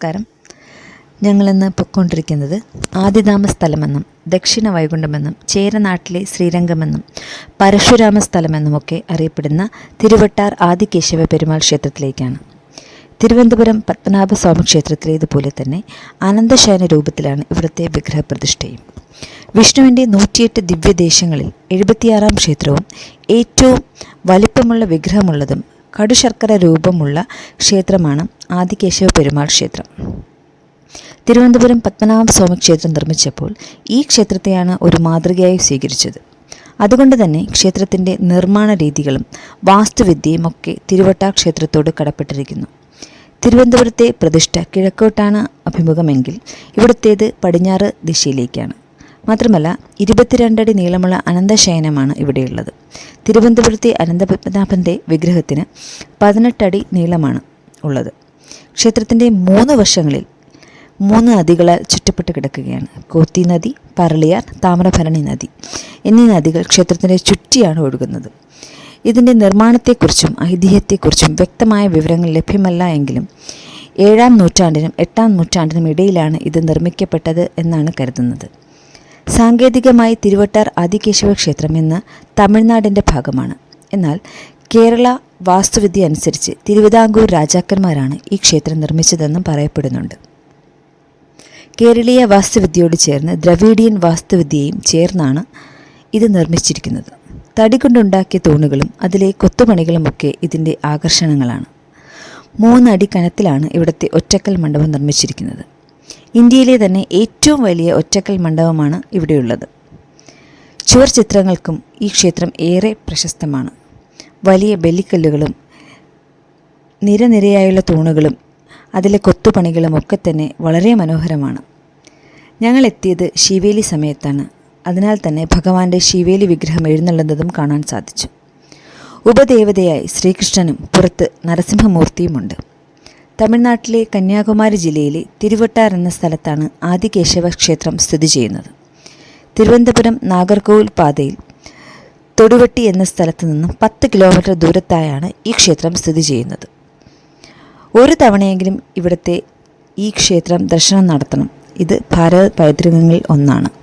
നമസ്കാരം. ഞങ്ങളിന്ന് പൊയ്ക്കൊണ്ടിരിക്കുന്നത് ആദിധാമ സ്ഥലമെന്നും ദക്ഷിണ വൈകുണ്ഠമെന്നും ചേരനാട്ടിലെ ശ്രീരംഗമെന്നും പരശുരാമ സ്ഥലമെന്നുമൊക്കെ അറിയപ്പെടുന്ന തിരുവട്ടാർ ആദികേശവ പെരുമാൾ ക്ഷേത്രത്തിലേക്കാണ്. തിരുവനന്തപുരം പത്മനാഭസ്വാമി ക്ഷേത്രത്തിലെ ഇതുപോലെ തന്നെ അനന്തശയന രൂപത്തിലാണ് ഇവിടുത്തെ വിഗ്രഹ പ്രതിഷ്ഠയും വിഷ്ണുവിന്റെ നൂറ്റിയെട്ട് ദിവ്യദേശങ്ങളിൽ എഴുപത്തിയാറാം ക്ഷേത്രവും ഏറ്റവും വലിപ്പമുള്ള വിഗ്രഹമുള്ളതും കടുശർക്കര രൂപമുള്ള ക്ഷേത്രമാണ് ആദികേശവ പെരുമാൾ ക്ഷേത്രം. തിരുവനന്തപുരം പത്മനാഭസ്വാമി ക്ഷേത്രം നിർമ്മിച്ചപ്പോൾ ഈ ക്ഷേത്രത്തെയാണ് ഒരു മാതൃകയായി സ്വീകരിച്ചത്. അതുകൊണ്ട് തന്നെ ക്ഷേത്രത്തിന്റെ നിർമ്മാണ രീതികളും വാസ്തുവിദ്യയും ഒക്കെ തിരുവട്ട ക്ഷേത്രത്തോട് കടപ്പെട്ടിരിക്കുന്നു. തിരുവനന്തപുരത്തെ പ്രതിഷ്ഠ കിഴക്കോട്ടാണ് അഭിമുഖമെങ്കിൽ ഇവിടുത്തേത് പടിഞ്ഞാറ് ദിശയിലേക്കാണ്. മാത്രമല്ല ഇരുപത്തിരണ്ടടി നീളമുള്ള അനന്തശയനമാണ് ഇവിടെയുള്ളത്. തിരുവനന്തപുരത്തെ അനന്തപത്മനാഭന്റെ വിഗ്രഹത്തിന് പതിനെട്ടടി നീളമാണ് ഉള്ളത്. ക്ഷേത്രത്തിന്റെ മൂന്ന് വശങ്ങളിൽ മൂന്ന് നദികളാൽ ചുറ്റപ്പെട്ട് കിടക്കുകയാണ്. കോത്തി നദി പറളിയാർ താമ്രഭരണി നദി എന്നീ നദികൾ ക്ഷേത്രത്തിന്റെ ചുറ്റിയാണ് ഒഴുകുന്നത്. ഇതിന്റെ നിർമ്മാണത്തെക്കുറിച്ചും ഐതിഹ്യത്തെക്കുറിച്ചും വ്യക്തമായ വിവരങ്ങൾ ലഭ്യമല്ല എങ്കിലും ഏഴാം നൂറ്റാണ്ടിനും എട്ടാം നൂറ്റാണ്ടിനും ഇടയിലാണ് ഇത് നിർമ്മിക്കപ്പെട്ടത് എന്നാണ് കരുതുന്നത്. സാങ്കേതികമായി തിരുവട്ടാർ ആദികേശവ ക്ഷേത്രം എന്ന് തമിഴ്നാടിന്റെ ഭാഗമാണ്. എന്നാൽ കേരള വാസ്തുവിദ്യ അനുസരിച്ച് തിരുവിതാംകൂർ രാജാക്കന്മാരാണ് ഈ ക്ഷേത്രം നിർമ്മിച്ചതെന്നും പറയപ്പെടുന്നുണ്ട്. കേരളീയ വാസ്തുവിദ്യയോട് ചേർന്ന് ദ്രവീഡിയൻ വാസ്തുവിദ്യയും ചേർന്നാണ് ഇത് നിർമ്മിച്ചിരിക്കുന്നത്. തടി കൊണ്ടുണ്ടാക്കിയ തൂണുകളും അതിലെ കൊത്തുപണികളുമൊക്കെ ഇതിന്റെ ആകർഷണങ്ങളാണ്. മൂന്നടി കനത്തിലാണ് ഇവിടുത്തെ ഒറ്റക്കൽ മണ്ഡപം നിർമ്മിച്ചിരിക്കുന്നത്. ഇന്ത്യയിലെ തന്നെ ഏറ്റവും വലിയ ഒറ്റക്കൽ മണ്ഡപമാണ് ഇവിടെയുള്ളത്. ചുവർ ചിത്രങ്ങൾക്കും ഈ ക്ഷേത്രം ഏറെ പ്രശസ്തമാണ്. വലിയ ബലിക്കല്ലുകളും നിരനിരയായുള്ള തൂണുകളും അതിലെ കൊത്തുപണികളും ഒക്കെ തന്നെ വളരെ മനോഹരമാണ്. ഞങ്ങൾ എത്തിയത് ശിവേലി സമയത്താണ്. അതിനാൽ തന്നെ ഭഗവാന്റെ ശിവേലി വിഗ്രഹം എഴുന്നള്ളുന്നതും കാണാൻ സാധിച്ചു. ഉപദേവതയായി ശ്രീകൃഷ്ണനും പുറത്ത് നരസിംഹമൂർത്തിയുമുണ്ട് തമിഴ്നാട്ടിലെ കന്യാകുമാരി ജില്ലയിലെ തിരുവട്ടാർ എന്ന സ്ഥലത്താണ് ആദികേശവ ക്ഷേത്രം സ്ഥിതി ചെയ്യുന്നത്. തിരുവനന്തപുരം നാഗർകോവിൽ പാതയിൽ തൊടുവട്ടി എന്ന സ്ഥലത്ത് നിന്നും പത്ത് കിലോമീറ്റർ ദൂരത്തായാണ് ഈ ക്ഷേത്രം സ്ഥിതി ചെയ്യുന്നത്. ഒരു തവണയെങ്കിലും ഇവിടുത്തെ ഈ ക്ഷേത്രം ദർശനം നടത്തണം. ഇത് ഭാരത പൈതൃകങ്ങളിൽ ഒന്നാണ്.